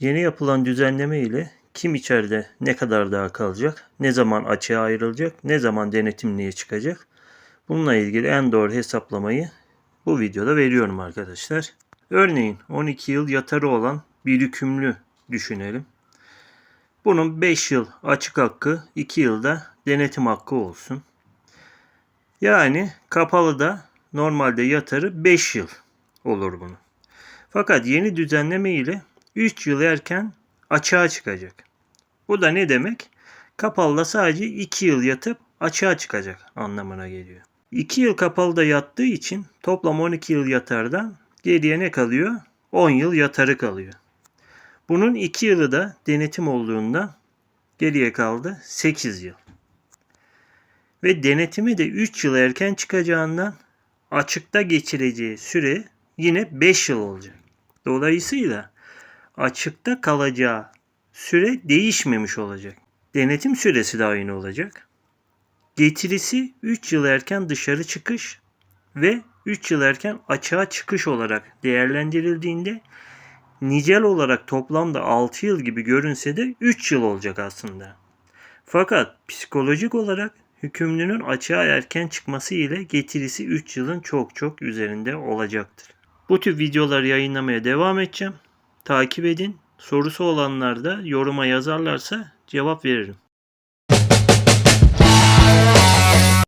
Yeni yapılan düzenleme ile kim içeride ne kadar daha kalacak, ne zaman açığa ayrılacak, ne zaman denetimliğe çıkacak bununla ilgili en doğru hesaplamayı bu videoda veriyorum arkadaşlar. Örneğin 12 yıl yatarı olan bir yükümlü düşünelim. Bunun 5 yıl açık hakkı, 2 yılda denetim hakkı olsun. Yani kapalı da normalde yatarı 5 yıl olur bunun. Fakat yeni düzenleme ile 3 yıl erken açığa çıkacak. Bu da ne demek? Kapalıda sadece 2 yıl yatıp açığa çıkacak anlamına geliyor. 2 yıl kapalıda yattığı için toplam 12 yıl yatardan geriye ne kalıyor? 10 yıl yatarı kalıyor. Bunun 2 yılı da denetim olduğunda geriye kaldı 8 yıl. Ve denetimi de 3 yıl erken çıkacağından açıkta geçireceği süre yine 5 yıl olacak. Dolayısıyla açıkta kalacağı süre değişmemiş olacak. Denetim süresi de aynı olacak. Getirisi 3 yıl erken dışarı çıkış ve 3 yıl erken açığa çıkış olarak değerlendirildiğinde nicel olarak toplamda 6 yıl gibi görünse de 3 yıl olacak aslında. Fakat psikolojik olarak hükümlünün açığa erken çıkması ile getirisi 3 yılın çok çok üzerinde olacaktır. Bu tür videoları yayınlamaya devam edeceğim. Takip edin. Sorusu olanlar da yoruma yazarlarsa cevap veririm.